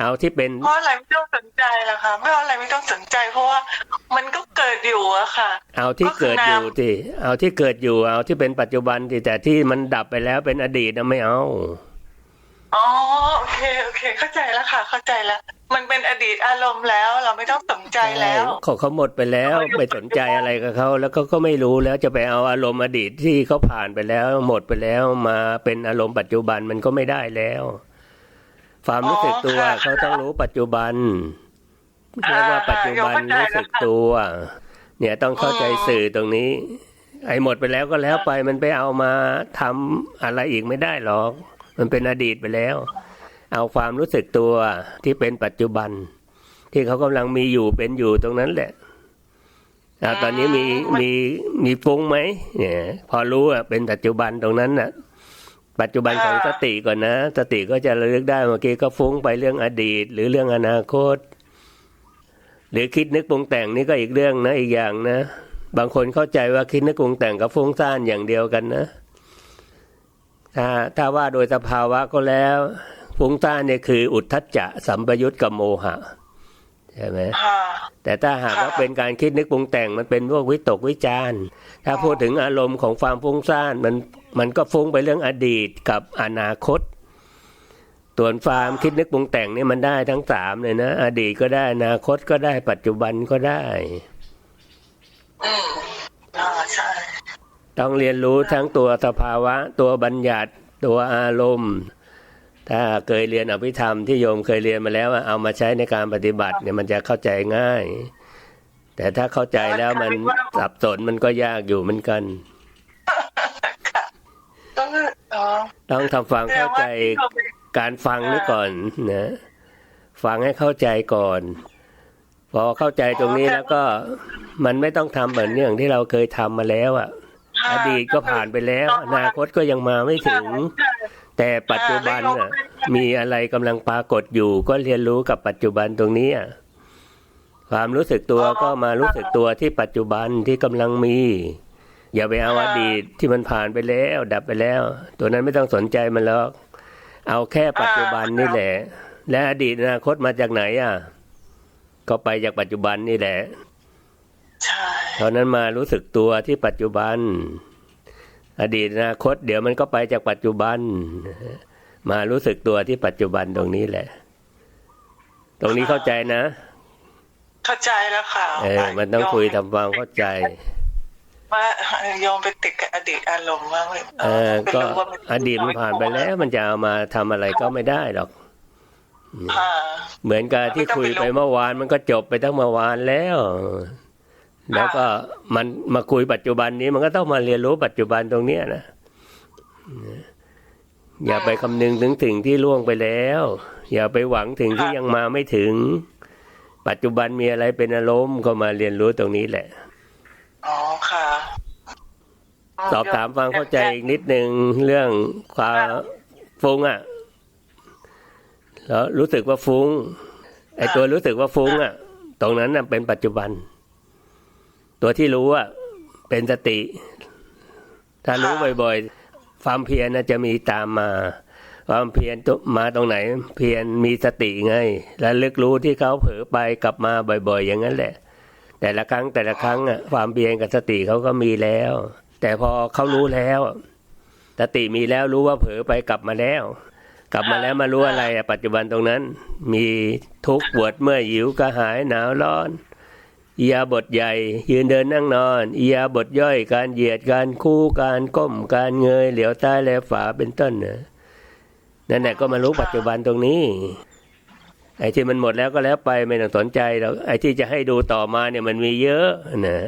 เอาที่เป็นเพราะอะไรไม่ต้องสนใจล่ะคะไม่ว่าอะไรไม่ต้องสนใจ เพราะว่ามันก็เกิดอยู่อะค่ะ เอาที่เกิดอยู่ที่เอาที่เกิดอยู่เอาที่เป็นปัจจุบันที่แต่ที่มันดับไปแล้วเป็นอดีตนะไม่เอาอ๋อโอเคโอเค เข้าใจแล้วค่ะ เข้าใจแล้ว มันเป็นอดีตอารมณ์แล้วเราไม่ต้องสนใจแล้วเขาเขาหมดไปแล้วไปสนใจอะไรกับเขาแล้วก็ก็ไม่รู้แล้วจะไปเอาอารมณ์อดีตที่เขาผ่านไปแล้ว หมดไปแล้วมาเป็นอารมณ์ปัจจุบันมันก็ไม่ได้แล้ว ความรู้สึกตัวอ๋อค่ะเขาต้องรู้ปัจจุบันเรียกว่าปัจจุบันอ่ารู้สึกตัว เนี่ยต้องเข้าใจสื่อตรงนี้ ไอ้หมดไปแล้วก็แล้วไปมันไปเอามาทำอะไรอีกไม่ได้หรอก มันเป็นอดีตไปแล้ว เอาความรู้สึกตัวที่เป็นปัจจุบัน ที่เขากำลังมีอยู่เป็นอยู่ตรงนั้นแหละอ่าตอนนี้มีมีมีฟุ้งไหมเนี่ย พอรู้อะเป็นปัจจุบันตรงนั้นน่ะ ปัจจุบันของสติก่อนนะ สติก็จะระลึกได้เมื่อกี้ก็ฟุ้งไปเรื่องอดีต หรือเรื่องอนาคต หรือคิดนึกปรุงแต่งนี่ก็อีกเรื่องนะอีกอย่างนะ บางคนเข้าใจว่าคิดนึกปรุงแต่งกับฟุ้งซ่านอย่างเดียวกันนะ ถ้าถ้าว่าโดยสภาวะก็แล้วฟุ้งซ่านเนี่ยคืออุทธัจจะสัมปยุตกับโมหะใช่ไหมค่ะแต่ถ้าหากว่าค่ะเป็นการคิดนึกปรุงแต่งมันเป็นพวกวิตกวิจารณ์ ถ้าพูดถึงอารมณ์ของความฟุ้งซ่านมัน มันก็ฟุ้งไปเรื่องอดีตกับอนาคตส่วนความคิดนึกปรุงแต่งนี่มันได้ทั้งสามเลยนะอดีตก็ได้อนาคตก็ได้ปัจจุบันก็ได้อืมอ่าใช่ต้องเรียนรู้ทั้งตัวสภาวะ ตัวบัญญัติ ตัวอารมณ์ ถ้าเคยเรียนอภิธรรมที่โยมเคยเรียนมาแล้วเอามาใช้ในการปฏิบัติเนี่ยมันจะเข้าใจง่าย แต่ถ้าเข้าใจแล้วมันสับสนมันก็ยากอยู่เหมือนกันอ๋อ ต้องทำฟังเข้าใจการฟังนี่ก่อนนะฟังให้เข้าใจก่อน พอเข้าใจตรงนี้แล้วก็มันไม่ต้องทำเหมือนเรื่องที่เราเคยทำมาแล้วอะ อดีตก็ผ่านไปแล้ว อนาคตก็ยังมาไม่ถึง แต่ปัจจุบันน่ะ มีอะไรกำลังปรากฏอยู่ ก็เรียนรู้กับปัจจุบันตรงนี้อะความรู้สึกตัวก็มารู้สึกตัวที่ปัจจุบันที่กำลังมี อย่าไปเอาอดีตที่มันผ่านไปแล้ว ดับไปแล้ว ตัวนั้นไม่ต้องสนใจมันหรอกเอาแค่ปัจจุบันนี่แหละ และอดีตอนาคตมาจากไหนอะ ก็ไปจากปัจจุบันนี่แหละใช่เพราะนั้นมารู้สึกตัวที่ปัจจุบัน อดีตอนาคต เดี๋ยวมันก็ไปจากปัจจุบัน มารู้สึกตัวที่ปัจจุบันตรงนี้แหละ ตรงนี้เข้าใจนะ เข้าใจแล้วค่ะเออมันต้องคุยทำความเข้าใจ ว่าโยมไปติดกับอดีตอารมณ์มากเลยเออไม่ก็รู้ว่ามันอดีตมันผ่านไปแล้ว มันจะเอามาทำอะไรก็ไม่ได้หรอกค่ะเหมือนกับที่คุยไปเมื่อวานมันก็จบไปตั้งเมื่อวานแล้ว แล้วก็มันมาคุยปัจจุบันนี้มันก็ต้องมาเรียนรู้ปัจจุบันตรงเนี้ยนะอย่าไปคำนึงถึงสิ่งที่ล่วงไปแล้ว อย่าไปหวังถึงที่ยังมาไม่ถึง ปัจจุบันมีอะไรเป็นอารมณ์ก็มาเรียนรู้ตรงนี้แหละ อ๋อค่ะ สอบถามความเข้าใจอีกนิดนึงเรื่องความฟุ้งอะแล้วรู้สึกว่าฟุ้ง ไอตัวรู้สึกว่าฟุ้งอะ ตรงนั้นน่ะเป็นปัจจุบัน ตัวที่รู้อะเป็นสติ ถ้ารู้บ่อยๆ ความเพียรน่ะจะมีตามมา ความเพียรมาตรงไหน เพียรมีสติไง และลึกรู้ที่เขาเผลอไปกลับมาบ่อย ๆ อย่างนั้นแหละ แต่ละครั้งแต่ละครั้งอะความเพียรกับสติเขาก็มีแล้ว แต่พอเขารู้แล้วสติมีแล้วรู้ว่าเผลอไปกลับมาแล้ว กลับมาแล้วมารู้อะไรอะปัจจุบันตรงนั้น มีทุกข์ปวดเมื่อยหิวกระหายหนาวร้อนอียาบทใหญ่ ยืนเดินนั่งนอนอียาบทย่อยการเหยียดการคู่การก้มการเงยเหลียวใต้แลฝาเป็นต้นนะนั่นแหละก็มารู้ปัจจุบันตรงนี้ ไอ้ที่มันหมดแล้วก็แล้วไปไม่ต้องสนใจหรอกไอ้ที่จะให้ดูต่อมาเนี่ยมันมีเยอะนะ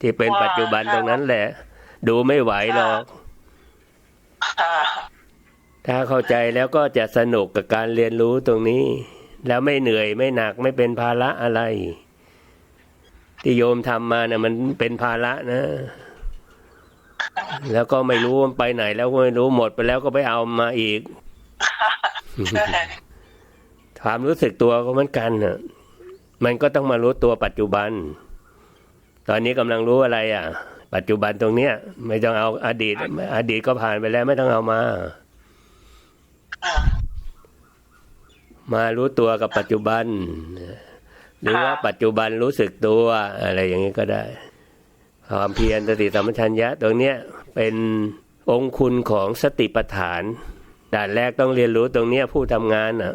ที่เป็นปัจจุบันตรงนั้นแหละ ดูไม่ไหวหรอกค่ะถ้าเข้าใจแล้วก็จะสนุกกับการเรียนรู้ตรงนี้ แล้วไม่เหนื่อยไม่หนักไม่เป็นภาระอะไร ที่โยมทำมาเนี่ยมันเป็นภาระนะ แล้วก็ไม่รู้มันไปไหน แล้วก็ไม่รู้หมดไปแล้วก็ไปเอามาอีกใช่ความรู้สึกตัวก็เหมือนกันน่ะ มันก็ต้องมารู้ตัวปัจจุบัน ตอนนี้กำลังรู้อะไรอะ ปัจจุบันตรงเนี้ย ไม่ต้องเอาอดีต อดีตก็ผ่านไปแล้วไม่ต้องเอามาค่ะมารู้ตัวกับปัจจุบัน หรือว่าปัจจุบันรู้สึกตัวอะไรอย่างนี้ก็ได้ความเพียรสติสัมปชัญญะ ตรงเนี้ยเป็นองค์คุณของสติปัฏฐานด่านแรกต้องเรียนรู้ตรงเนี้ยผู้ทำงานน่ะ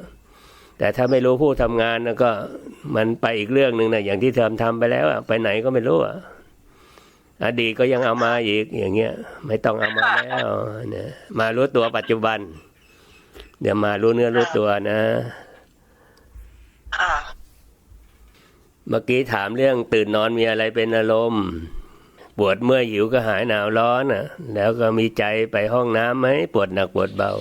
แต่ถ้าไม่รู้ผู้ทำงานนะก็มันไปอีกเรื่องหนึ่งนะอย่างที่เธอทำไปแล้วอะไปไหนก็ไม่รู้อะ อดีตก็ยังเอามาอีกอย่างเงี้ย ไม่ต้องเอามาแล้วเนี่ยมารู้ตัวปัจจุบัน เดี๋ยวมารู้เนื้อรู้ตัวนะค่ะเมื่อกี้ถามเรื่องตื่นนอนมีอะไรเป็นอารมณ์ ปวดเมื่อยหิวก็หายหนาวร้อนอะ แล้วก็มีใจไปห้องน้ำไหมปวดหนักปวดเบา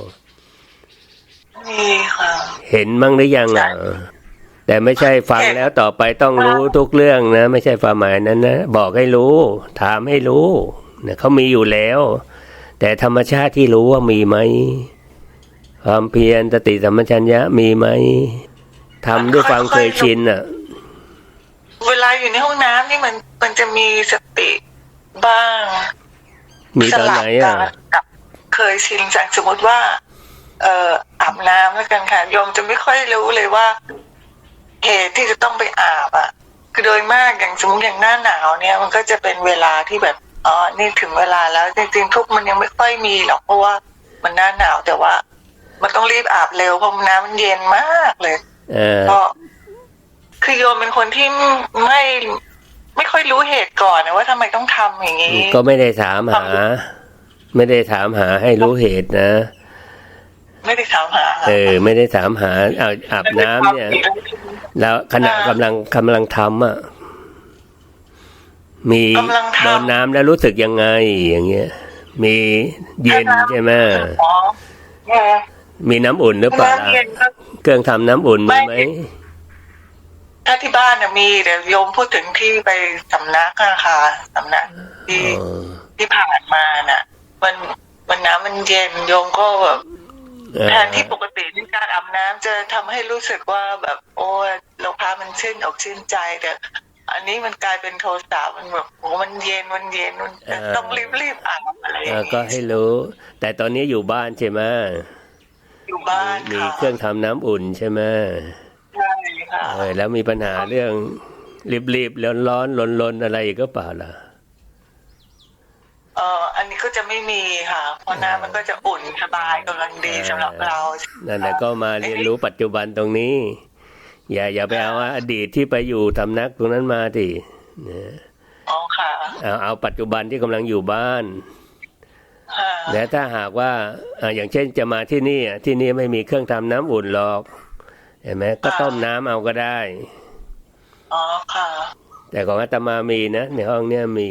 มีค่ะ เห็นมั้งหรือยังอะ แต่ไม่ใช่ฟังแล้วต่อไปต้องรู้ทุกเรื่องนะ ไม่ใช่ความหมายนั้นนะ บอกให้รู้ ถามให้รู้เนี่ยเขามีอยู่แล้ว แต่ธรรมชาติที่รู้ว่ามีไหมความเพียรสติสัมปชัญญะมีไหมทำด้วยความเคยชินอะ เวลาอยู่ในห้องน้ำนี่มันมันจะมีสติบ้าง มีตอนไหนอะสลับกับเคยชินจากสมมติว่า เอ่ออาบน้ำแล้วกันค่ะโยมจะไม่ค่อยรู้เลยว่า เหตุที่จะต้องไปอาบอะ คือโดยมากอย่างสมมติอย่างหน้าหนาวเนี่ย มันก็จะเป็นเวลาที่แบบอ๋อนี่ถึงเวลาแล้ว จริงๆ ทุกข์มันยังไม่ค่อยมีหรอกเพราะว่ามันหน้าหนาวแต่ว่า มันต้องรีบอาบเร็วเพราะน้ำมันเย็นมากเลยเออก็คือโยมเป็นคนที่ไม่ไม่ค่อยรู้เหตุก่อนนะว่าทำไมต้องทำอย่างนี้ ก็ไม่ได้ถามหา ไม่ได้ถามหาให้รู้เหตุนะ ไม่ได้ถามหาเออ ไม่ได้ถามหาเอาอาบน้ำเนี่ย แล้วขณะกำลังกำลังทำอะมีโดนน้ำแล้วรู้สึกยังไง อย่างเงี้ย มีเย็นใช่ไหมอ๋อเออมีน้ำอุ่นหรือเปล่าน้ำเย็นก็เครื่องทำน้ำอุ่นมีไหมถ้าที่บ้านน่ะมีเดี๋ยวโยมพูดถึงที่ไปสำนักอะค่ะสำนักที่อ๋อที่ผ่านมาน่ะ มันมันน้ำมันเย็นโยมก็แบบเออ แทนที่ปกติที่การอาบน้ำจะทำให้รู้สึกว่าแบบโอ้ยเราพามันชื่นอกชื่นใจแต่อันนี้มันกลายเป็นโทสะมันแบบโอ้มันเย็นมันเย็นมันต้องรีบรีบๆอาบอะไรอย่าเองอนี้ก็ให้รู้ แต่ตอนนี้อยู่บ้านใช่ไหมอยู่บ้านมีค่ะเครื่องทำน้ำอุ่นใช่ไหมใช่ค่ะเออแล้วมีปัญหาเรื่องรีบๆร้อนร้อนๆลนๆอะไรอีกก็เปล่าล่ะ เอออันนี้ก็จะไม่มีค่ะ เพราะน้ำมันก็จะอุ่นสบายกำลังดีสำหรับเรา นั่นแหละก็มาเรียนรู้ปัจจุบันตรงนี้ อย่าอย่าไปเอาว่าอดีตที่ไปอยู่ทำนักตรงนั้นมาทีนะอ๋อค่ะเอาเอาปัจจุบันที่กำลังอยู่บ้านค่ะและถ้าหากว่าอ่าอย่างเช่นจะมาที่นี่อะที่นี่ไม่มีเครื่องทำน้ำอุ่นหรอกเห็นไหมก็ต้มน้ำเอาก็ได้อ๋อค่ะ แต่ของอาตมามีนะ ในห้องเนี้ยมีมี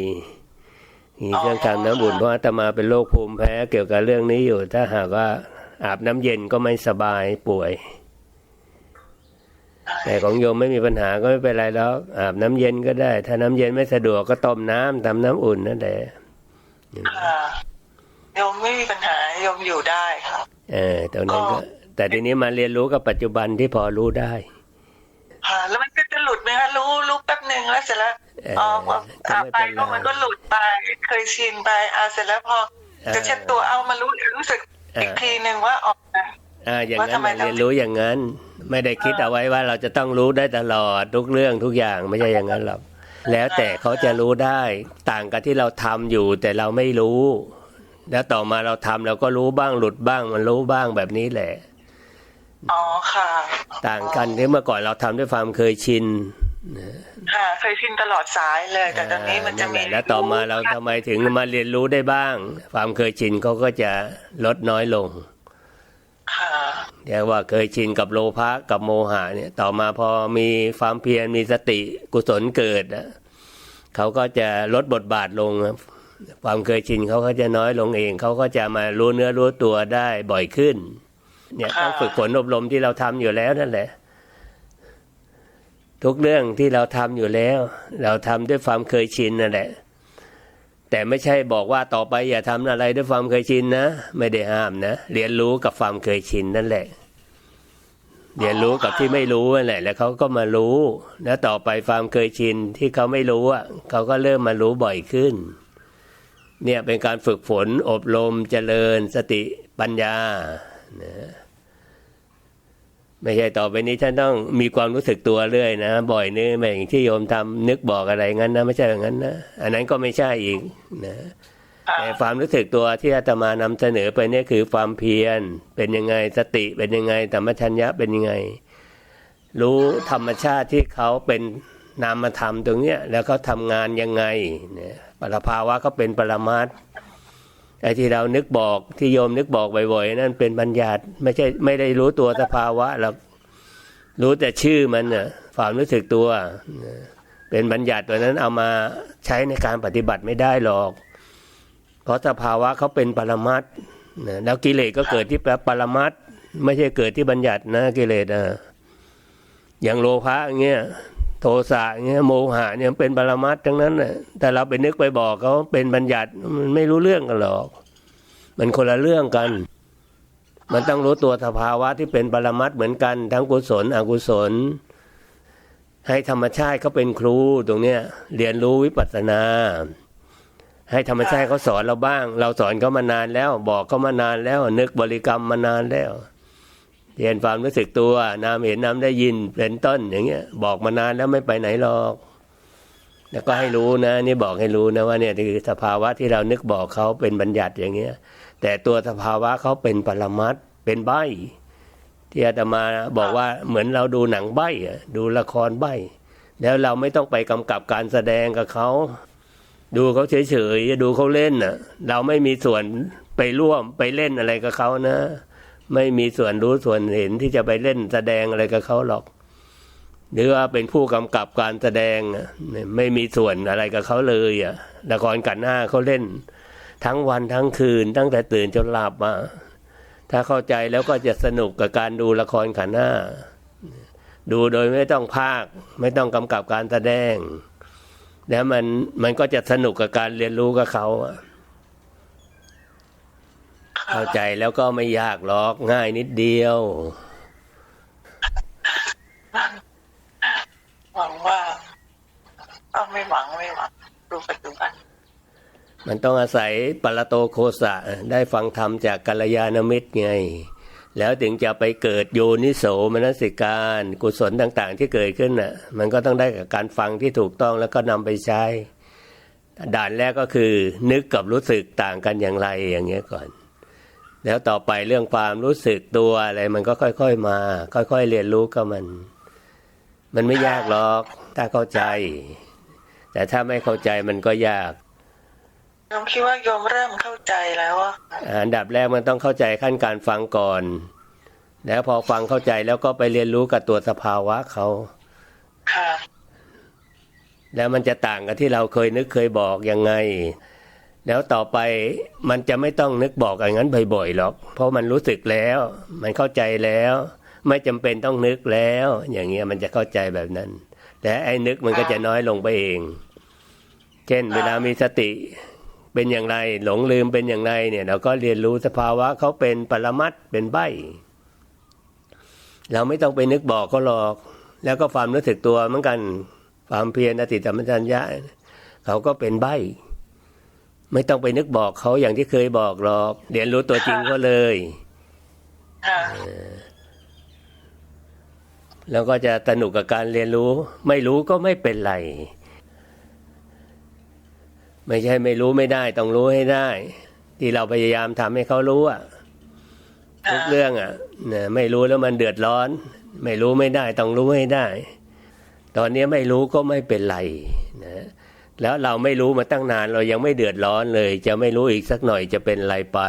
เครื่องทำน้ำอุ่นเพราะอาตมาเป็นโรคภูมิแพ้เกี่ยวกับเรื่องนี้อยู่ ถ้าหากว่าอาบน้ำเย็นก็ไม่สบายป่วย แต่ของโยมไม่มีปัญหาก็ไม่เป็นไรแล้ว อาบน้ำเย็นก็ได้ ถ้าน้ำเย็นไม่สะดวกก็ต้มน้ำทำน้ำอุ่นนั่นแหละค่ะโยมไม่มีปัญหาโยมอยู่ได้ค่ะเออตรงนั้นก็แต่ทีนี้มาเรียนรู้กับปัจจุบันที่พอรู้ได้ค่ะแล้วมันก็จะหลุดไหมคะรู้รู้แป๊บหนึ่งแล้วเสร็จแล้วเอออ๋อพอก็อาบไม่ไปเป็นไรก็มันก็หลุดไป เคยชินไปอาเสร็จแล้วพอจะเช็ดตัวเอามารู้รู้สึกอีกทีหนึ่งว่าอ๋ออ่าอย่างว่านั้นทำไมน่ะเรียนรู้อย่างนั้น ไม่ได้คิดเอาไว้ว่าเราจะต้องรู้ได้ตลอดทุกเรื่องทุกอย่างไม่ใช่อย่างนั้นหรอกแล้วแต่เขาจะรู้ได้ต่างกับที่เราทำอยู่แต่เราไม่รู้ แล้วต่อมาเราทำเราก็รู้บ้างหลุดบ้างมันรู้บ้างแบบนี้แหละอ๋อค่ะ ต่างกันที่เมื่อก่อนเราทำด้วยความเคยชิน ค่ะเคยชินตลอดสายเลย แต่ตอนนี้มันจะมีแหลแล้วต่อมาเราทำไมถึงมาเรียนรู้ได้บ้าง ความเคยชินเขาก็จะลดน้อยลงค่ะเรียกว่าเคยชินกับโลภะกับโมหะเนี่ย ต่อมาพอมีความเพียรมีสติกุศลเกิดนะเขาก็จะลดบทบาทลงนะความเคยชินเขาก็จะน้อยลงเอง เขาก็จะมารู้เนื้อรู้ตัวได้บ่อยขึ้น เนี่ยค่ะต้องฝึกฝนอบรมที่เราทำอยู่แล้วนั่นแหละ ทุกเรื่องที่เราทำอยู่แล้ว เราทำด้วยความเคยชินนั่นแหละ แต่ไม่ใช่บอกว่าต่อไปอย่าทำอะไรด้วยความเคยชินนะ ไม่ได้ห้ามนะ เรียนรู้กับความเคยชินนั่นแหละ เรียนรู้กับที่ไม่รู้นั่นแหละ แล้วเขาก็มารู้ แล้วต่อไปความเคยชินที่เขาไม่รู้อะเขาก็เริ่มมารู้บ่อยขึ้น เนี่ยเป็นการฝึกฝนอบรมเจริญสติปัญญานะ ไม่ใช่ต่อไปนี้ฉันต้องมีความรู้สึกตัวเรื่อยนะ บ่อยนี่ไม่อย่างที่โยมทำนึกบอกอะไรงั้นนะ ไม่ใช่อย่างนั้นนะอันนั้นก็ไม่ใช่อีกนะแต่ความรู้สึกตัวที่อาตมานำเสนอไปเนี่ยคือความเพียรเป็นยังไงสติเป็นยังไงธรรมชัญญะเป็นยังไง รู้ธรรมชาติที่เขาเป็นนามธรรมตรงเนี้ยแล้วเขาทำงานยังไงเนี่ยปรภาวะเขาเป็นปรมัต ไอ้ที่เรานึกบอกที่โยมนึกบอกบ่อยๆนั่นเป็นบัญญัติไม่ใช่ไม่ได้รู้ตัวสภาวะหรอกรู้แต่ชื่อมันน่ะความรู้สึกตัว เป็นบัญญัติตัวนั้นเอามาใช้ในการปฏิบัติไม่ได้หรอก เพราะสภาวะเขาเป็นปรมัตนะแล้วกิเลสก็เกิดที่ปรมัตไม่ใช่เกิดที่บัญญัตินะกิเลสอะอย่างโลภะอย่างเงี้ย โทสะเงี้ยโมหะเนี่ยเป็นปรมัตทั้งนั้นน่ะแต่เราไปนึกไปบอกเขาเป็นบัญญัติมันไม่รู้เรื่องกันหรอก มันคนละเรื่องกัน มันต้องรู้ตัวสภาวะที่เป็นปรมัตเหมือนกัน ทั้งกุศล อกุศล ให้ธรรมชาติเขาเป็นครูตรงเนี้ยเรียนรู้วิปัสสนา ให้ธรรมชาติเขาสอนเราบ้าง เราสอนเขามานานแล้ว บอกเขามานานแล้ว นึกบริกรรมมานานแล้ว เรียนความรู้สึกตัว นามเห็นนามได้ยินเป็นต้นอย่างเงี้ย บอกมานานแล้วไม่ไปไหนหรอกแล้วก็ให้รู้นะ นี่บอกให้รู้นะว่าเนี่ยคือสภาวะที่เรานึกบอกเขาเป็นบัญญัติอย่างเงี้ย แต่ตัวสภาวะเขาเป็นปรมัตเป็นใบที่อาตมาบอกว่าเหมือนเราดูหนังใบดูละครใบแล้วเราไม่ต้องไปกำกับการแสดงกับเขา ดูเขาเฉยๆดูเขาเล่นน่ะ เราไม่มีส่วนไปร่วมไปเล่นอะไรกับเขานะ ไม่มีส่วนรู้ส่วนเห็นที่จะไปเล่นแสดงอะไรกับเขาหรอก หรือว่าเป็นผู้กำกับการแสดงน่ะไม่มีส่วนอะไรกับเขาเลยอะละครกันหน้าเขาเล่น ทั้งวันทั้งคืน ตั้งแต่ตื่นจนหลับอะถ้าเข้าใจแล้วก็จะสนุกกับการดูละครขันหน้า ดูโดยไม่ต้องพากไม่ต้องกำกับการแสดง แล้วมันมันก็จะสนุกกับการเรียนรู้กับเขาอะ เข้าใจแล้วก็ไม่ยากหรอกง่ายนิดเดียวหวังว่าเอาไม่หวังไม่หวังดูปัจจุบันมันต้องอาศัยปรโตโคสะได้ฟังธรรมจากกัลยาณมิตรไง แล้วถึงจะไปเกิดโยนิโสมนสิการ กุศลต่าง ๆ ที่เกิดขึ้นน่ะ มันก็ต้องได้กับการฟังที่ถูกต้องแล้วก็นำไปใช้ ด่านแรกก็คือ นึกกับรู้สึกต่างกันอย่างไรอย่างเงี้ยก่อน แล้วต่อไปเรื่องความรู้สึกตัวอะไรมันก็ค่อย ๆ มา ค่อย ๆ เรียนรู้กับมัน มันไม่ยากหรอก ถ้าเข้าใจ แต่ถ้าไม่เข้าใจมันก็ยากโยมคิดว่าโยมเริ่มเข้าใจแล้วว่าอันดับแรกมันต้องเข้าใจขั้นการฟังก่อน แล้วพอฟังเข้าใจแล้วก็ไปเรียนรู้กับตัวสภาวะเขาค่ะแล้วมันจะต่างกับที่เราเคยนึกเคยบอกยังไง แล้วต่อไปมันจะไม่ต้องนึกบอกอย่างนั้นบ่อยๆหรอก เพราะมันรู้สึกแล้ว มันเข้าใจแล้ว ไม่จำเป็นต้องนึกแล้ว อย่างเงี้ยมันจะเข้าใจแบบนั้น แต่ไอ้นึกมันก็จะน้อยลงไปเอง เช่น เวลามีสติเป็นอย่างไร หลงลืมเป็นอย่างไรเนี่ย เราก็เรียนรู้สภาวะเขาเป็นปรมัตถ์เป็นใบเราไม่ต้องไปนึกบอกเขาหรอก แล้วก็ความรู้สึกตัวเหมือนกัน ความเพียรอติธรรมจัญญะเขาก็เป็นใบ ไม่ต้องไปนึกบอกเขาอย่างที่เคยบอกหรอก เรียนรู้ตัวจริงก็เลยค่ะแล้วก็จะสนุกกับการเรียนรู้ ไม่รู้ก็ไม่เป็นไร ไม่ใช่ไม่รู้ไม่ได้ ต้องรู้ให้ได้ ที่เราพยายามทำให้เขารู้อะทุกเรื่องอะเนี่ยไม่รู้แล้วมันเดือดร้อน ไม่รู้ไม่ได้ ต้องรู้ให้ได้ ตอนนี้ไม่รู้ก็ไม่เป็นไรนะ แล้วเราไม่รู้มาตั้งนานเรายังไม่เดือดร้อนเลย จะไม่รู้อีกสักหน่อยจะเป็นไรไป